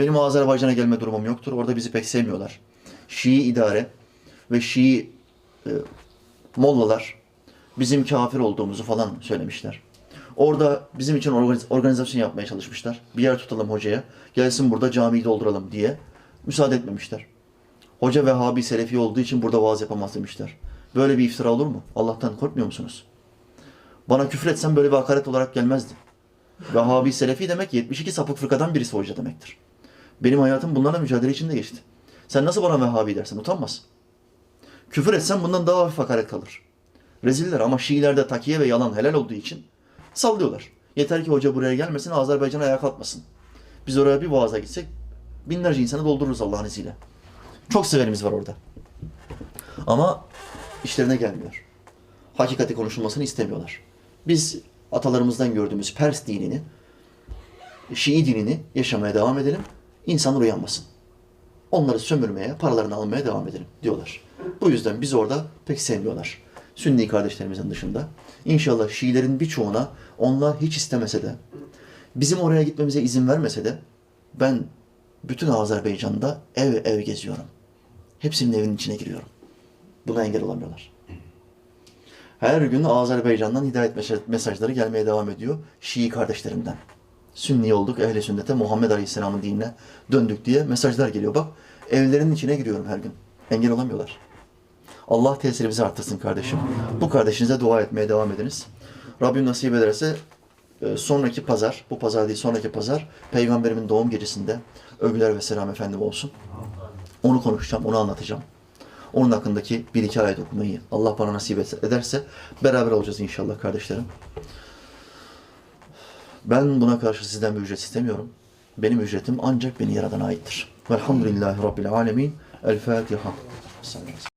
Benim Azerbaycan'a gelme durumum yoktur. Orada bizi pek sevmiyorlar. Şii idare ve Şii e, mollalar bizim kafir olduğumuzu falan söylemişler. Orada bizim için organiz- organizasyon yapmaya çalışmışlar. Bir yer tutalım hocaya. Gelsin burada camiyi dolduralım diye. Müsaade etmemişler. Hoca Vehhabi Selefi olduğu için burada vaaz yapamaz demişler. Böyle bir iftira olur mu? Allah'tan korkmuyor musunuz? Bana küfür etsen böyle bir hakaret olarak gelmezdi. Vehhabi Selefi demek 72 sapık fırkadan birisi hoca demektir. Benim hayatım bunlarla mücadele içinde geçti. Sen nasıl bana Vehhabi dersin? Utanmaz. Küfür etsen bundan daha hafif hakaret kalır. Reziller ama Şiilerde takiye ve yalan helal olduğu için sallıyorlar. Yeter ki hoca buraya gelmesin, Azerbaycan ayağa kalkmasın. Biz oraya bir vaaza gitsek binlerce insanı doldururuz Allah'ın izniyle. Çok severimiz var orada. Ama işlerine gelmiyor. Hakikati konuşulmasını istemiyorlar. Biz atalarımızdan gördüğümüz Pers dinini, Şii dinini yaşamaya devam edelim. İnsanlar uyanmasın. Onları sömürmeye, paralarını almaya devam edelim diyorlar. Bu yüzden biz orada pek sevmiyorlar. Sünni kardeşlerimizin dışında. İnşallah Şiilerin birçoğuna onlar hiç istemese de, bizim oraya gitmemize izin vermese de ben bütün Azerbaycan'da ev ev geziyorum. Hepsinin evinin içine giriyorum. Buna engel olamıyorlar. Her gün Azerbaycan'dan hidayet mesaj- mesajları gelmeye devam ediyor. Şii kardeşlerimden. Sünni olduk, ehli sünnete, Muhammed Aleyhisselam'ın dinine döndük diye mesajlar geliyor. Bak evlerin içine giriyorum her gün. Engel olamıyorlar. Allah tesirimizi arttırsın kardeşim. Bu kardeşinize dua etmeye devam ediniz. Rabbim nasip ederse e, sonraki pazar, bu pazar değil sonraki pazar Peygamberimin doğum gecesinde övgüler ve selam efendim olsun. Onu konuşacağım, onu anlatacağım. Onun hakkındaki bir iki ayet okumayı Allah bana nasip ederse beraber olacağız inşallah kardeşlerim. Ben buna karşı sizden bir ücret istemiyorum. Benim ücretim ancak beni yaradana aittir. Velhamdülillahi Rabbil alemin. El Fatiha. Sellem.